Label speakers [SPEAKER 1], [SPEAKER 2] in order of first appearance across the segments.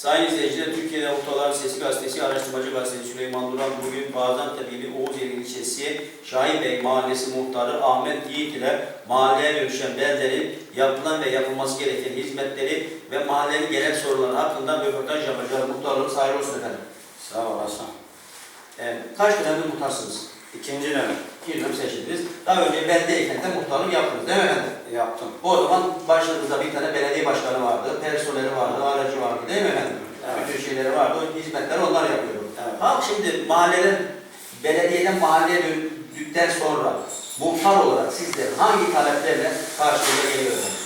[SPEAKER 1] Sayın izleyiciler, Türkiye'de Muhtarların Sesi Gazetesi, Araştırmacı Gazetesi Süleyman Duran bugün Gaziantep ili Oğuzeli ilçesi Şahin Bey Mahallesi Muhtarı Ahmet Yiğit ile mahalleye dönüşen beldenin yapılan ve yapılması gereken hizmetleri ve mahallenin genel sorunları hakkında röportaj yapacağız. Muhtarlığınız hayırlı olsun efendim.
[SPEAKER 2] Sağ olasın.
[SPEAKER 1] Ee, kaç dönemdir muhtarsınız?
[SPEAKER 2] İkinci dönem
[SPEAKER 1] İki dönem seçildiniz. Daha önce beldeyken de muhtarlık yaptınız değil mi efendim?
[SPEAKER 2] yaptım.
[SPEAKER 1] O zaman başınızda bir tane belediye başkanı vardı, personeli vardı, aracı vardı değil mi efendim?
[SPEAKER 2] Evet.
[SPEAKER 1] Bütün şeyleri vardı, o hizmetleri onlar yapıyordu.
[SPEAKER 2] Evet.
[SPEAKER 1] Halk şimdi mahalleden, belediyeden mahalleye döndükten sonra muhtar olarak sizler hangi taleplerle karşınıza geliyorsunuz?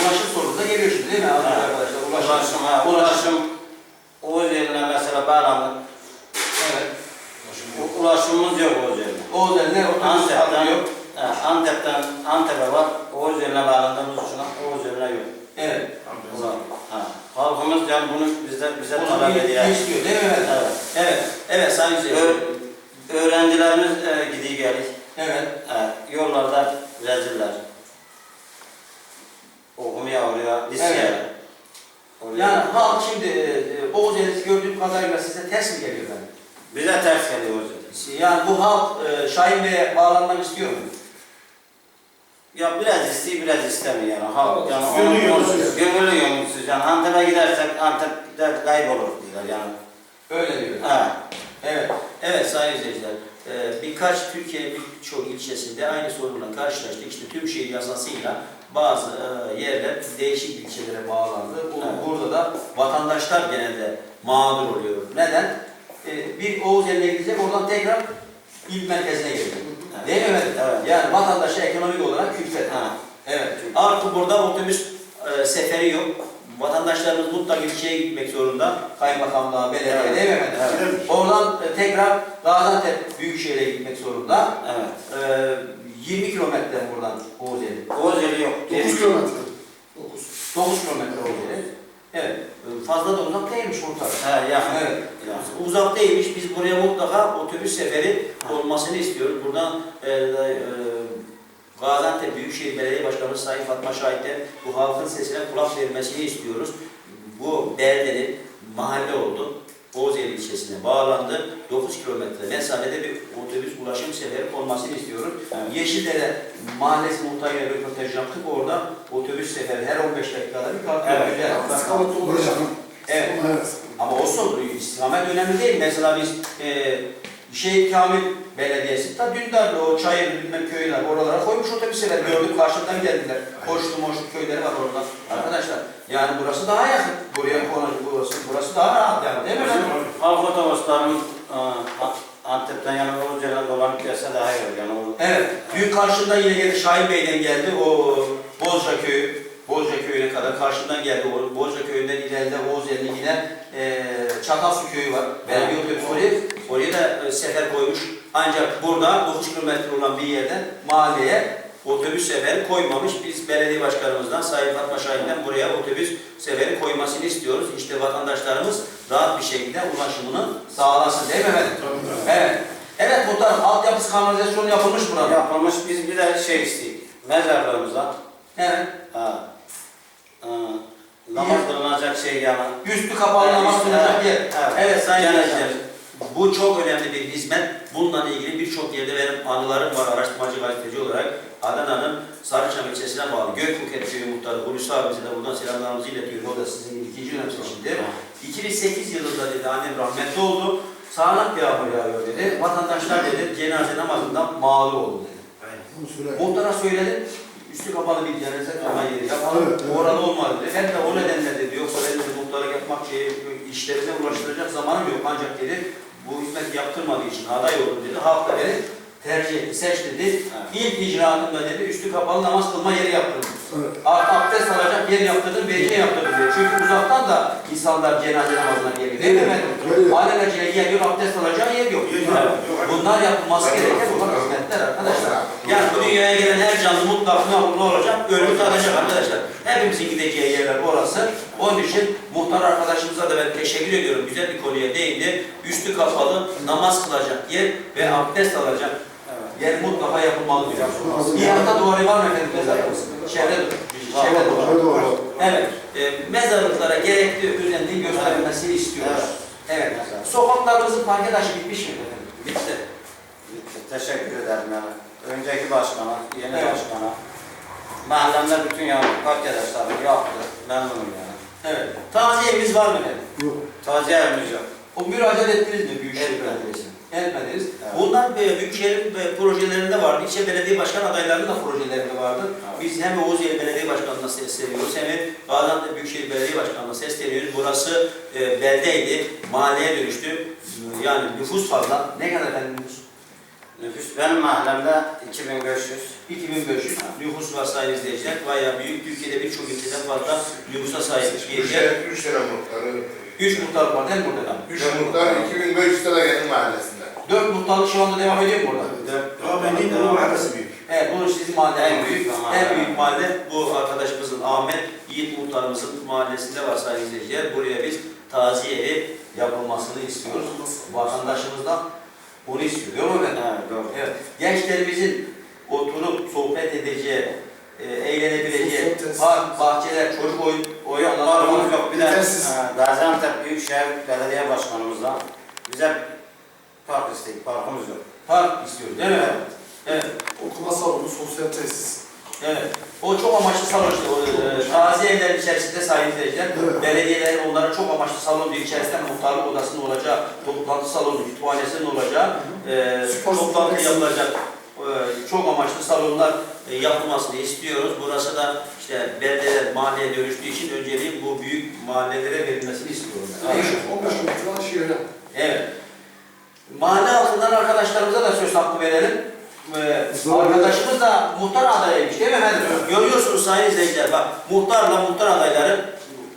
[SPEAKER 1] Ulaşım sorunu da geliyor şimdi değil mi
[SPEAKER 2] Evet.
[SPEAKER 1] arkadaşlar? Ulaşım,
[SPEAKER 2] Ulaşım, ulaşım Oğuz yerine mesela bağlandık.
[SPEAKER 1] Evet.
[SPEAKER 2] U- Ulaşımımız yok Oğuz yerine.
[SPEAKER 1] O üzerine otobüs
[SPEAKER 2] Antep'ten,
[SPEAKER 1] alıyor.
[SPEAKER 2] he, Antep'ten Antep'e var. Oğuz yerine bağlandığımız için Oğuz yerine yok.
[SPEAKER 1] Evet.
[SPEAKER 2] Ulan, ha. Halkımız yani bunu bize bize
[SPEAKER 1] Bunu
[SPEAKER 2] talep
[SPEAKER 1] bir-
[SPEAKER 2] ediyor.
[SPEAKER 1] istiyor değil mi efendim?
[SPEAKER 2] Evet.
[SPEAKER 1] Evet. Evet Sayın.
[SPEAKER 2] Ö- öğrencilerimiz e, gidiyor gelir.
[SPEAKER 1] Evet.
[SPEAKER 2] E, yollarda reziller. Okumaya oraya, liseye.
[SPEAKER 1] Evet. Yani halk şimdi e, Oğuz Elisi gördüğüm kadarıyla size ters mi geliyor efendim?
[SPEAKER 2] Bize ters geliyor Oğuz yerine.
[SPEAKER 1] Yani bu halk e, Şahin Bey'e bağlanmak istiyor mu?
[SPEAKER 2] Ya biraz istiyor, biraz istemiyor yani. Halk yani
[SPEAKER 3] Gönüllü
[SPEAKER 2] onun-
[SPEAKER 3] yolsuz.
[SPEAKER 2] Gönüllü yolsuz yani. Antep'e gidersek Antep'te kaybolur diyorlar yani.
[SPEAKER 1] Öyle diyor.
[SPEAKER 2] Ha.
[SPEAKER 1] Evet. Evet sayın izleyiciler. e, birkaç Türkiye'nin birçok ilçesinde aynı sorunla karşılaştık. İşte tüm şehir yasasıyla bazı e, yerler değişik ilçelere bağlandı. Bu,
[SPEAKER 2] Evet.
[SPEAKER 1] Burada da vatandaşlar genelde mağdur oluyor. Neden? E, bir Oğuz eline gidecek, oradan tekrar il merkezine gelecek.
[SPEAKER 2] Evet.
[SPEAKER 1] Değil mi?
[SPEAKER 2] Evet.
[SPEAKER 1] Yani vatandaşa ekonomik olarak külfet.
[SPEAKER 2] Ha.
[SPEAKER 1] Evet. Artık burada otobüs e, seferi yok. Vatandaşlarımız mutlaka ilçeye gitmek zorunda. Kaymakamlığa, belediye
[SPEAKER 2] Evet.
[SPEAKER 1] değil mi efendim?
[SPEAKER 2] Evet.
[SPEAKER 1] Oradan e, tekrar Gaziantep Büyükşehir'e gitmek zorunda.
[SPEAKER 2] Evet.
[SPEAKER 1] E, 20 kilometre buradan Oğuzeli.
[SPEAKER 2] Oğuz yeri yok.
[SPEAKER 3] 9 kilometre.
[SPEAKER 1] 9 kilometre Oğuzeli. Evet. Fazla da uzak değilmiş muhtar.
[SPEAKER 2] Ha, yakın.
[SPEAKER 1] Evet.
[SPEAKER 2] Yani.
[SPEAKER 1] Uzak değilmiş. Biz buraya mutlaka otobüs seferi olmasını istiyoruz. Buradan e, e, Gaziantep Büyükşehir Belediye Başkanımız Sayın Fatma Şahit'ten bu halkın sesine kulak vermesini istiyoruz. Bu beldenin mahalle oldu. İlçesine bağlandı. 9 kilometre mesafede bir otobüs ulaşım seferi olmasını istiyoruz.
[SPEAKER 2] Evet.
[SPEAKER 1] Yeşildere Mahallesi muhtarıyla röportaj yaptık. Orada otobüs seferi her 15 dakikada bir kalkıyor.
[SPEAKER 2] Evet.
[SPEAKER 1] Güzel.
[SPEAKER 3] Sıkıntı olacak.
[SPEAKER 1] Evet.
[SPEAKER 3] Evet.
[SPEAKER 1] Ama olsun istikamet önemli değil. Mesela biz e, Şehit Kamil Belediyesi ta Dündar'da o Çayır bilmem köyler oralara koymuş otobüsler gördük karşıdan geldiler. Koştu moştu köyleri var orada. Arkadaşlar yani burası daha yakın. Buraya konu burası burası daha rahat yani değil mi?
[SPEAKER 2] otobüslerimiz e, A- Antep'ten yani Oğuz yerine dolanıp gelse daha iyi olur. Yani o
[SPEAKER 1] Evet. Dün karşımdan yine geldi Şahin Bey'den geldi. O Bozca köyü Bozca köyüne kadar karşımdan geldi. O Bozca köyünden ileride Oğuz yerine giden e, Çatalsu köyü var. Belediye otobüs oraya, oraya da e, sefer koymuş. Ancak burada 9 kilometre olan bir yerden mahalleye otobüs seferi koymamış. Biz belediye başkanımızdan Sayın Fatma Şahin'den buraya otobüs seferi koymasını istiyoruz. İşte vatandaşlarımız rahat bir şekilde ulaşımını sağlasın değil mi efendim? Evet. Evet muhtarım altyapısı kanalizasyonu yapılmış burada.
[SPEAKER 2] yapılmış biz bir de şey istiyoruz. Mezarlarımıza
[SPEAKER 1] Evet.
[SPEAKER 2] ha, ha, namaz kılınacak şey yani.
[SPEAKER 1] Üstü kapalı namaz kılınacak yer.
[SPEAKER 2] evet.
[SPEAKER 1] Evet sayın
[SPEAKER 2] Cenazem.
[SPEAKER 1] izleyiciler. Bu çok önemli bir hizmet. Bununla ilgili birçok yerde benim anılarım var araştırmacı gazeteci olarak. Adana'nın Sarıçam ilçesine bağlı Gökbuket Köyü Muhtarı Hulusi abimize de buradan selamlarımızı iletiyorum. O da sizin ikinci dönem seçildi. 2008 yılında dedi annem rahmetli oldu. Sağanak yağmur yağıyor dedi. Vatandaşlar dedi cenaze namazından mağdur oldu dedi.
[SPEAKER 3] Söyle.
[SPEAKER 1] Muhtara söyledim. Üstü kapalı bir cenaze kılma yeri yapalım.
[SPEAKER 3] Evet, evet.
[SPEAKER 1] Orada olmadı dedi. Ben de o nedenle dedi. Yoksa benim de muhtarlık yapmak şey, işlerine ulaştıracak zamanım yok. Ancak dedi bu hizmet yaptırmadığı için aday oldum dedi. Halk da beni tercih etti, seçti dedi. İlk icraatımda dedi üstü kapalı namaz kılma yeri yaptırdım.
[SPEAKER 3] Evet.
[SPEAKER 1] Ab- Abdest alacak yer yaptırdım, belediye yaptırdım diyor. Çünkü uzaktan da insanlar cenaze namazına geliyor. Değil mi?
[SPEAKER 3] Geliyor.
[SPEAKER 1] Alelacele geliyor, abdest alacağı yer yok. Bunlar yapılması gereken bu hizmetler arkadaşlar. Yani bu dünyaya gelen her canlı mutlaka ne olacak? Ölümü tadacak arkadaşlar. Hepimizin gideceği yerler orası. Onun için muhtar arkadaşımıza da ben teşekkür ediyorum. Güzel bir konuya değindi. Üstü kapalı, namaz kılacak yer ve abdest alacak yer mutlaka yapılmalı diyor. Bir duvarı var mı efendim mezarımız? Çevre, çevre duvarı. Evet, e, mezarlıklara gerekli özenliğin gösterilmesini istiyoruz. Evet. Sokaklarımızın parke taşı bitmiş mi efendim?
[SPEAKER 2] Bitti. Bitti. Teşekkür ederim yani. Önceki başkana, yeni
[SPEAKER 1] Evet.
[SPEAKER 2] başkana. Mahallemde bütün yani arkadaşlarım yaptı. Memnunum yani.
[SPEAKER 1] Evet. Taziyemiz var mı efendim?
[SPEAKER 3] Yok.
[SPEAKER 2] Taziye evimiz yok.
[SPEAKER 1] O müracaat ettiniz mi Büyükşehir. Belediyesi'ne? Etmediniz.
[SPEAKER 2] Evet.
[SPEAKER 1] Bunlar e, Büyükşehir e, projelerinde vardı. İlçe belediye başkan adaylarının da projelerinde vardı.
[SPEAKER 2] Evet.
[SPEAKER 1] Biz hem Oğuzeli Belediye Başkanı'na sesleniyoruz hem de Gaziantep Büyükşehir Belediye Başkanı'na sesleniyoruz. Burası e, beldeydi, mahalleye dönüştü. Yani nüfus fazla. Ne kadar efendim nüfus?
[SPEAKER 2] Nüfus benim mahallemde 2500.
[SPEAKER 1] 2500 nüfus var sayın izleyiciler. Bayağı büyük. Türkiye'de birçok ilçeden fazla nüfusa sahip bir yer.
[SPEAKER 3] tane, üç tane muhtarı.
[SPEAKER 1] Üç muhtarlık var değil mi burada?
[SPEAKER 3] Üç muhtar 2500 tane.
[SPEAKER 1] Muhtarlık şu anda devam ediyor mu burada?
[SPEAKER 4] Ama benim bunun mahallesi büyük.
[SPEAKER 1] Evet, bu sizin mahalle en büyük. En büyük mahalle bu arkadaşımızın Ahmet Yiğit Muhtarımızın mahallesinde var sayın izleyiciler. Buraya biz taziye evi yapılmasını istiyoruz. Vatandaşımızdan bunu istiyor. Değil mi efendim?
[SPEAKER 2] Evet doğru.
[SPEAKER 1] Evet. Gençlerimizin oturup sohbet edeceği, e, eğlenebileceği park, bahçeler, çocuk oyun, oyun alanları var.
[SPEAKER 2] yok. Bir de Gaziantep Büyükşehir Belediye Başkanımızdan bize park istedik. Parkımız yok.
[SPEAKER 1] Park istiyoruz değil mi? efendim? Evet.
[SPEAKER 3] Okuma salonu, sosyal tesis.
[SPEAKER 1] Evet. O çok amaçlı salon işte. O, e, taziye evlerin içerisinde sayın izleyiciler.
[SPEAKER 3] Evet.
[SPEAKER 1] Belediyelerin onlara çok amaçlı salon diyor. İçerisinde muhtarlık odasının olacağı, toplantı salonu, kütüphanesinin olacağı, e,
[SPEAKER 3] Spor
[SPEAKER 1] toplantı yapılacak e, çok amaçlı salonlar e, yapılmasını istiyoruz. Burası da işte beldeler mahalleye dönüştüğü için önceliğin bu büyük mahallelere verilmesini istiyorum. ben.
[SPEAKER 3] 15 metre şehre.
[SPEAKER 1] Evet. Mahalle halkından arkadaşlarımıza da söz hakkı verelim. Ee, arkadaşımız da muhtar adayıymış değil mi efendim? Görüyorsunuz sayın izleyiciler bak muhtarla muhtar adayları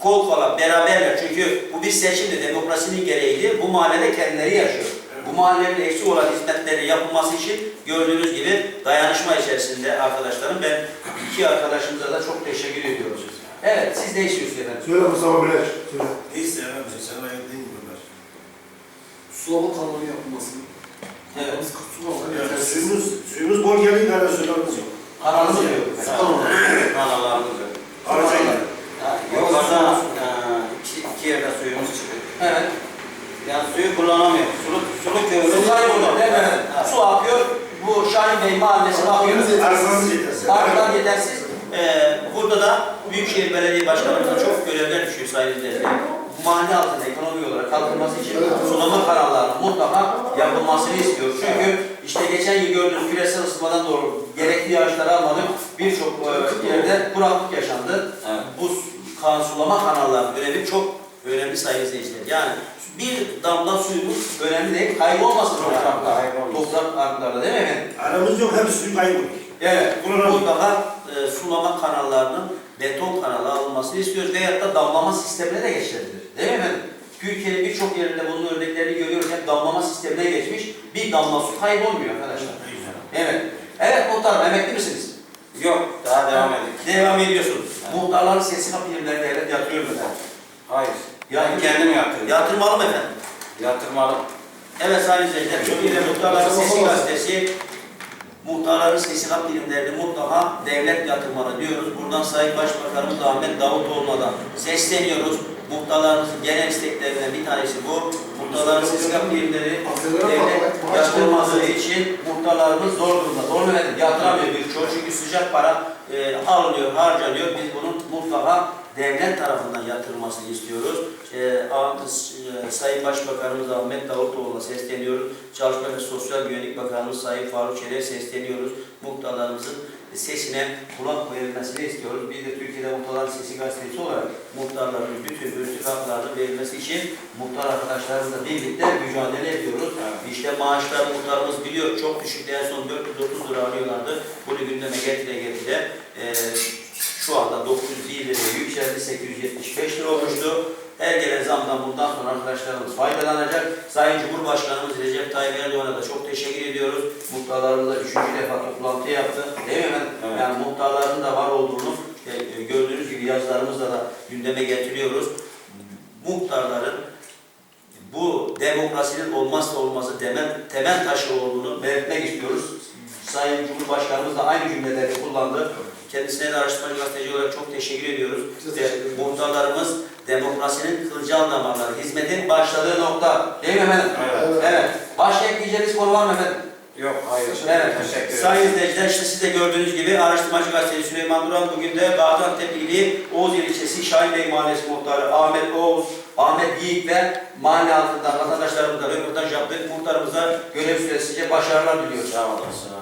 [SPEAKER 1] kol kola beraberler. Çünkü bu bir seçimdi, demokrasinin gereğiydi. Bu mahallede kendileri yaşıyor. Bu mahallenin eksik olan hizmetleri yapılması için gördüğünüz gibi dayanışma içerisinde arkadaşlarım. Ben iki arkadaşımıza da çok teşekkür ediyoruz. Evet, siz ne istiyorsunuz efendim?
[SPEAKER 3] Söyle Mustafa Bileş. Söyle.
[SPEAKER 4] Sevmem seni, sana ayıp değil mi bunlar?
[SPEAKER 5] Sulama kanalı yapılması.
[SPEAKER 1] Evet,
[SPEAKER 4] suyumuz, suyumuz bol geldiği kadar suyumuz yok.
[SPEAKER 1] aranızı diyor.
[SPEAKER 2] Kanalarımız yok.
[SPEAKER 4] Alacaklar.
[SPEAKER 2] Yukarıda e, iki, iki yerde suyumuz çıkıyor.
[SPEAKER 1] Evet.
[SPEAKER 2] Yani suyu kullanamıyoruz. Sulu, sulu köylü.
[SPEAKER 1] Su kayboluyor değil mi?
[SPEAKER 2] Evet.
[SPEAKER 1] Su akıyor. Bu Şahin Bey mahallesi akıyor.
[SPEAKER 4] Arsanız yetersiz.
[SPEAKER 1] Arkadan yetersiz. Ee, burada da Büyükşehir Belediye Başkanımıza çok görevler düşüyor sayın izleyiciler. Mahalle altında ekonomi olarak kalkınması için sulama mutlaka yapılmasını istiyoruz. Çünkü işte geçen yıl gördüğünüz küresel ısınmadan doğru gerekli yağışları almadık. Birçok e, yerde kuraklık yaşandı.
[SPEAKER 2] Evet.
[SPEAKER 1] Bu kan sulama kanallarının önemi çok önemli sayın izleyiciler. Yani bir damla suyumuz önemli değil. Kaybolmasın.
[SPEAKER 2] Kaybolmasın.
[SPEAKER 1] Topraklarda değil mi efendim?
[SPEAKER 4] Aramız yok, hep suyu kayboluyor.
[SPEAKER 1] Evet. Mutlaka e, sulama kanallarının beton kanala alınmasını istiyoruz. Veyahut da damlama sistemine de geçilebilir. Değil mi efendim? Türkiye'nin birçok yerinde bunun örneklerini görüyoruz. Hep damlama sistemine geçmiş. Bir damla su kaybolmuyor arkadaşlar. Evet. Evet muhtarım emekli misiniz?
[SPEAKER 2] Yok. Daha devam edelim.
[SPEAKER 1] Devam ediyorsunuz. Muhtarların sesi kapılarına devlet yatırıyor mu efendim?
[SPEAKER 2] Hayır. Ben
[SPEAKER 1] Yatırıyor.
[SPEAKER 2] kendim yatırdım.
[SPEAKER 1] Yatırmalı mı efendim?
[SPEAKER 2] Yatırmalı.
[SPEAKER 1] Evet sayın izleyiciler, Türkiye'de Muhtarların Sesi Gazetesi muhtarların sesi hak bilimlerini mutlaka devlet yatırmalı diyoruz. Buradan Sayın Başbakanımız Ahmet Davutoğlu'na da sesleniyoruz. Muhtarlarımızın genel isteklerinden bir tanesi bu. Muhtarların sesi hak bilimleri devlet yatırmadığı için muhtarlarımız zor durumda. Mu efendim? Yatıramıyor birçoğu çünkü sıcak para e, alınıyor, harcanıyor. Biz bunun mutlaka devlet tarafından yatırılmasını istiyoruz. E, A- e, Sayın Başbakanımız Ahmet Davutoğlu'na sesleniyoruz. Çalışma ve Sosyal Güvenlik Bakanımız Sayın Faruk Çelik'e sesleniyoruz. Muhtarlarımızın sesine kulak verilmesini istiyoruz. Biz de Türkiye'de Muhtarların Sesi Gazetesi olarak muhtarların bütün özlük haklarının verilmesi için muhtar arkadaşlarımızla birlikte mücadele ediyoruz. İşte maaşlar muhtarımız biliyor çok düşük. En son 430 lira alıyorlardı. Bunu gündeme getire getire e, şu anda 901 liraya yükseldi. 875 lira olmuştu. Her gelen zamdan bundan sonra arkadaşlarımız faydalanacak. Sayın Cumhurbaşkanımız Recep Tayyip Erdoğan'a da çok teşekkür ediyoruz. Muhtarlarımızla üçüncü defa toplantı yaptı. Değil mi efendim?
[SPEAKER 2] Evet.
[SPEAKER 1] Yani muhtarların da var olduğunu e, gördüğünüz gibi yazılarımızla da gündeme getiriyoruz. Muhtarların bu demokrasinin olmazsa olmazı temel, temel taşı olduğunu belirtmek istiyoruz. Sayın Cumhurbaşkanımız da aynı cümleleri kullandı. Kendisine de araştırmacı gazeteci olarak çok teşekkür ediyoruz.
[SPEAKER 5] Teşekkür ederiz.
[SPEAKER 1] muhtarlarımız demokrasinin kılcal damarları, hizmetin başladığı nokta. Değil mi efendim?
[SPEAKER 2] Evet.
[SPEAKER 1] Evet. Başka ekleyeceğiniz konu var mı efendim?
[SPEAKER 2] Yok hayır.
[SPEAKER 1] Evet.
[SPEAKER 2] Teşekkür ederim.
[SPEAKER 1] Sayın izleyiciler işte siz de gördüğünüz gibi araştırmacı gazeteci Süleyman Duran bugün de Gaziantep ili Oğuz ilçesi Şahinbey Mahallesi muhtarı Ahmet Oğuz, Ahmet Yiğit ve mahalle altında vatandaşlarımızla röportaj yaptık. Muhtarımıza görev süresince başarılar diliyoruz.
[SPEAKER 2] Sağ olasın.